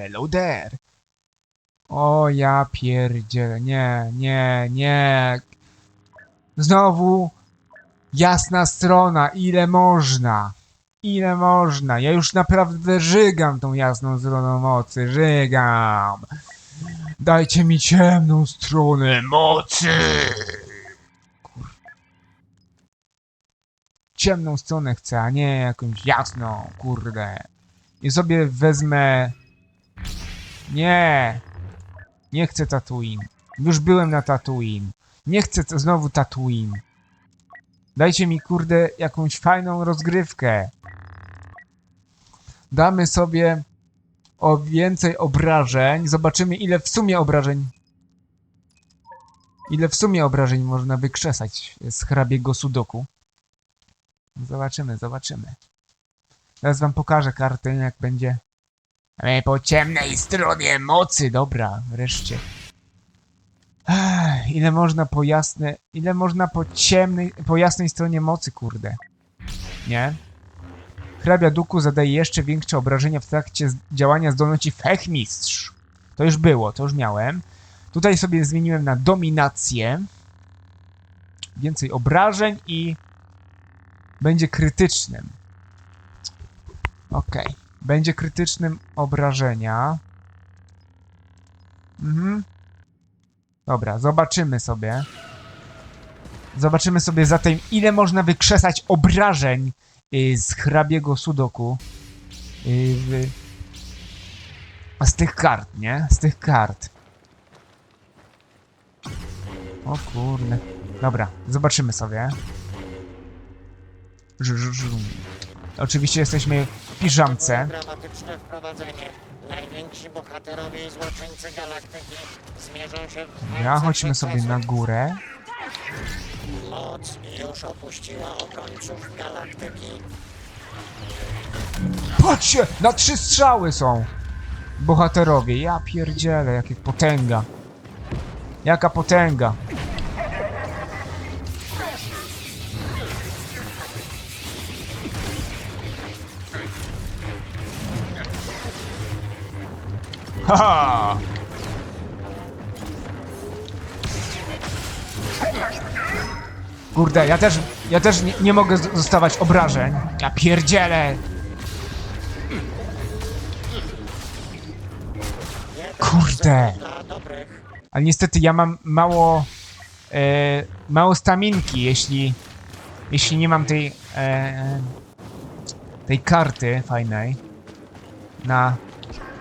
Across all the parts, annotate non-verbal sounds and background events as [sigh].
hello there. O ja pierdzielę, nie, nie, nie. Znowu jasna strona, ile można. Ile można. Ja już naprawdę żygam tą jasną stroną mocy, żygam. Dajcie mi ciemną stronę mocy. Kur- Ciemną stronę chcę, a nie jakąś jasną, kurde. I sobie wezmę... Nie. Nie chcę Tatooine. Już byłem na Tatooine. Nie chcę znowu Tatooine. Dajcie mi, kurde, jakąś fajną rozgrywkę. Damy sobie o więcej obrażeń. Zobaczymy, ile w sumie obrażeń. Ile w sumie obrażeń można wykrzesać z hrabiego sudoku. Zobaczymy, zobaczymy. Teraz wam pokażę kartę, jak będzie. Ale po ciemnej stronie mocy, dobra, wreszcie. Ile można po jasne, ile można po ciemnej, po jasnej stronie mocy, kurde. Nie? Hrabia Duku zadaje jeszcze większe obrażenia w trakcie działania zdolności Fechmistrz. To już było, to już miałem. Tutaj sobie zmieniłem na dominację. Więcej obrażeń i będzie krytycznym. Okej. Będzie krytycznym obrażenia. Mhm. Dobra, zobaczymy sobie. Zobaczymy sobie zatem, ile można wykrzesać obrażeń y, z hrabiego sudoku. Y, z tych kart, nie? Z tych kart. O kurde. Dobra, zobaczymy sobie. Żu. Oczywiście jesteśmy w piżamce. Dramatyczne wprowadzenie. Najwięksi bohaterowie i złoczyńcy galaktyki zmierzą się w Ja chodźmy sobie na górę. Moc już opuściła obrońców galaktyki. Patrzcie! Na trzy strzały są! Bohaterowie, ja pierdzielę, jakie potęga. Jaka potęga. Haha! [laughs] Kurde, ja też, ja też nie, nie mogę z- dostawać obrażeń. Ja pierdzielę! Kurde! Ale niestety ja mam mało. E, mało staminki, jeśli. Jeśli nie mam tej. E, tej karty fajnej. Na.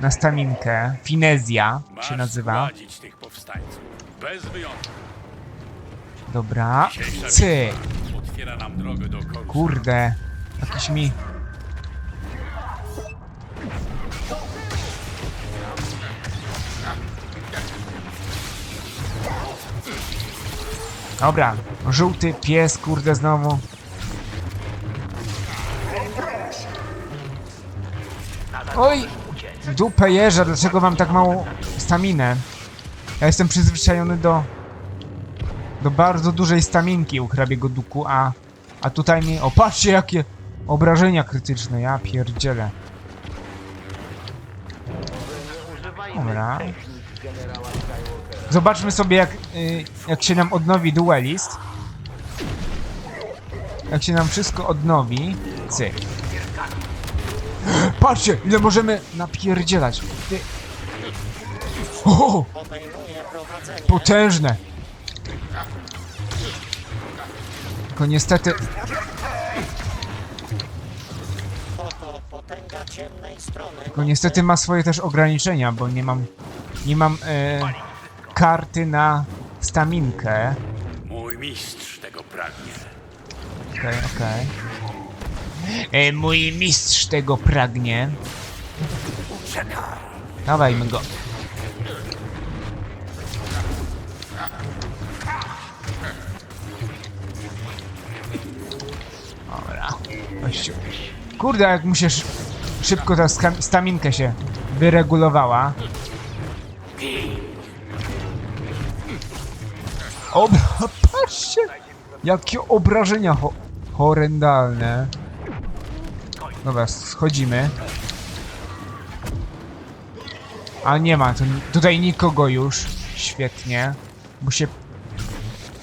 Na staminkę. Finezja się nazywa. Dobra. Dzisiejsza Cy! bitwa otwiera nam drogę do końca. Kurde. Jakiś mi. Dobra, żółty pies, kurde, znowu. Oj! Dupę jeża, dlaczego mam tak mało staminę? Ja jestem przyzwyczajony do... Do bardzo dużej staminki u hrabiego duku, a... A tutaj mi... O, patrzcie jakie obrażenia krytyczne, ja pierdzielę. Dobra. Zobaczmy sobie jak, y, jak się nam odnowi duelist. Jak się nam wszystko odnowi. Cyk. Patrzcie, ile możemy napierdzielać. Ty. O, potężne. Tylko niestety. Tylko niestety ma swoje też ograniczenia, bo nie mam. Nie mam e, karty na staminkę. Mój mistrz tego pragnie. Okej, okej. E, Mój mistrz tego pragnie. Dawajmy go. Dobra. Gościu. Kurde, jak mu się sz- szybko ta staminkę się wyregulowała. Ob [laughs] patrzcie! Jakie obrażenia ho horrendalne. Dobra, schodzimy. A nie ma tu, tutaj nikogo już. Świetnie. Bo się...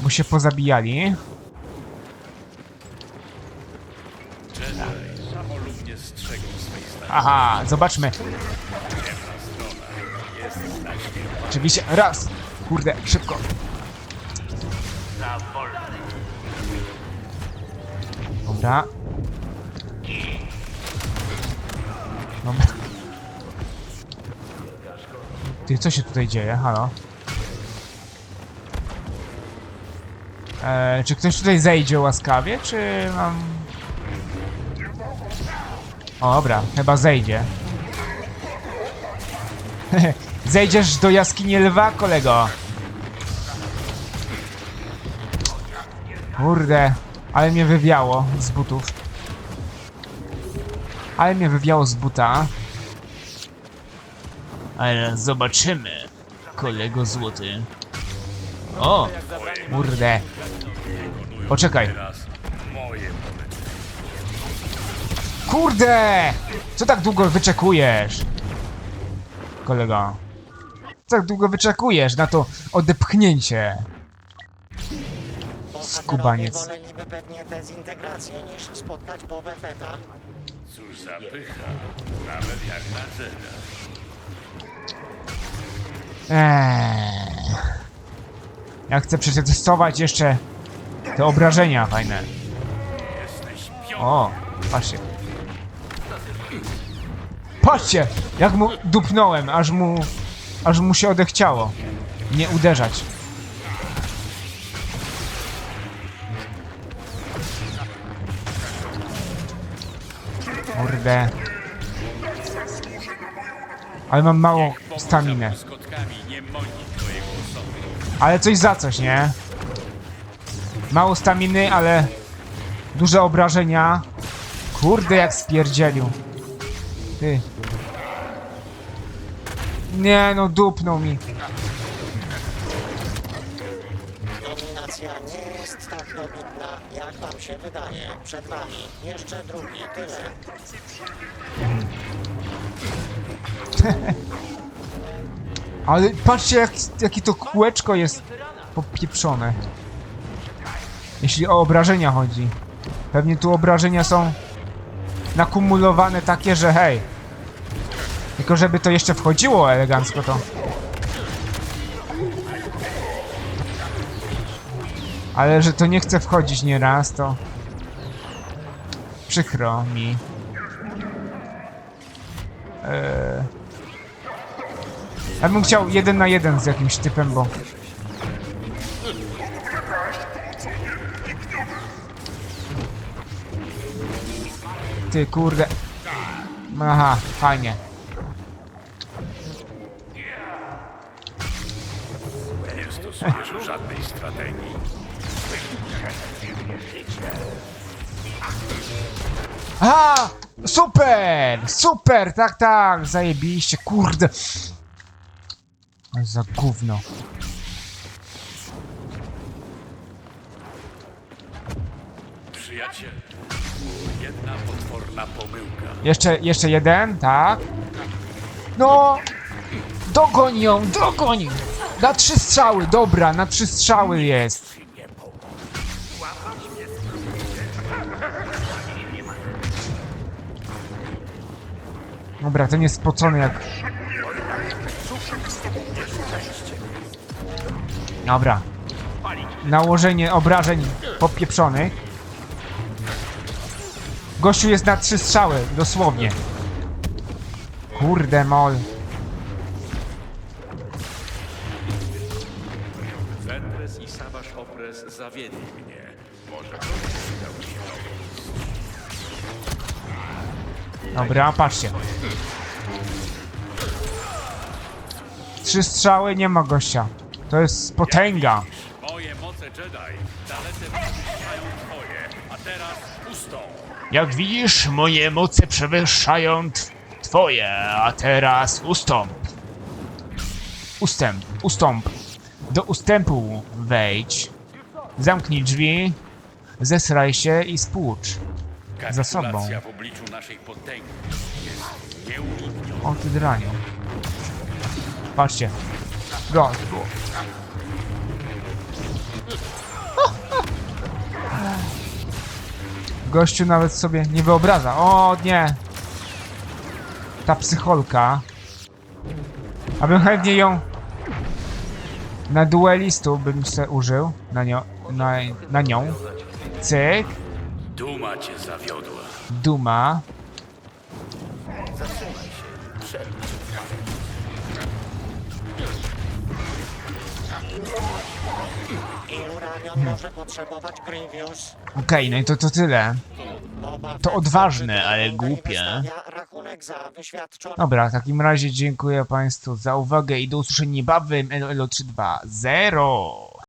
Bo się pozabijali. Aha, zobaczmy. Oczywiście, raz. Kurde, szybko. Dobra. Ty, co się tutaj dzieje? Halo? E, czy ktoś tutaj zejdzie łaskawie, czy mam... O, dobra, chyba zejdzie. [laughs] Zejdziesz do jaskini lwa, kolego. Kurde, ale mnie wywiało z butów. Ale mnie wywiało z buta. Ale zobaczymy, kolego złoty. O, kurde. Poczekaj. Kurde! Co tak długo wyczekujesz? Kolego. Co tak długo wyczekujesz na to odepchnięcie? Skubaniec. Cóż za pycha. Nawet jak na. Eee. Ja chcę przetestować jeszcze te obrażenia fajne. Jesteś. O, patrzcie. Patrzcie, jak mu dupnąłem, aż mu, aż mu się odechciało. Nie uderzać. Kurde. Ale mam mało staminę. Ale coś za coś, nie? Mało staminy, ale duże obrażenia. Kurde, jak spierdzielił. Ty. Nie, no dupnął mi. Się wydaje. Przed wami jeszcze drugi tyle. [laughs] Ale patrzcie, jak, jakie to kółeczko jest popieprzone. Jeśli o obrażenia chodzi. Pewnie tu obrażenia są nakumulowane takie, że hej. Tylko żeby to jeszcze wchodziło elegancko to. Ale że to nie chce wchodzić nieraz, to... Przykro mi. Eee... Ja bym chciał jeden na jeden z jakimś typem, bo... Ty kurde. Aha, fajnie. A! Super! Super! Tak, tak! Zajebiście, kurde! Za gówno. Przyjaciel. Jedna potworna pomyłka. Jeszcze, jeszcze jeden, tak? No! Dogoń ją, dogoń! Na trzy strzały, dobra, na trzy strzały jest. Dobra, ten jest spocony jak... Dobra. Nałożenie obrażeń popieprzonych. Gościu jest na trzy strzały, dosłownie. Kurde mol. Ventres i Sabasz Opres zawiedli Dobra, patrzcie. Trzy strzały, nie ma gościa. To jest potęga. moje moce Jedi dalece przewyższają twoje. A teraz. Jak widzisz, moje moce przewyższają twoje, a teraz ustąp. Ustęp, ustąp. Do ustępu wejdź. Zamknij drzwi. Zesraj się i spłucz. Za sobą. W obliczu naszej potęgi jest nieunikniona. O ty draniu. Patrzcie. Go. Gościu nawet sobie nie wyobraża. O nie! Ta psycholka. Abym chętnie ją na duelistu bym se użył. Na, nią, na, na nią. Cyk. Duma cię zawiodła. Duma. Ilu ramion może potrzebować Grievous? Okej, no i to, to tyle. To odważne, ale głupie. wystawia rachunek za wyświadczone Dobra, w takim razie dziękuję Państwu za uwagę i do usłyszenia niebawem. Elo, elo 320.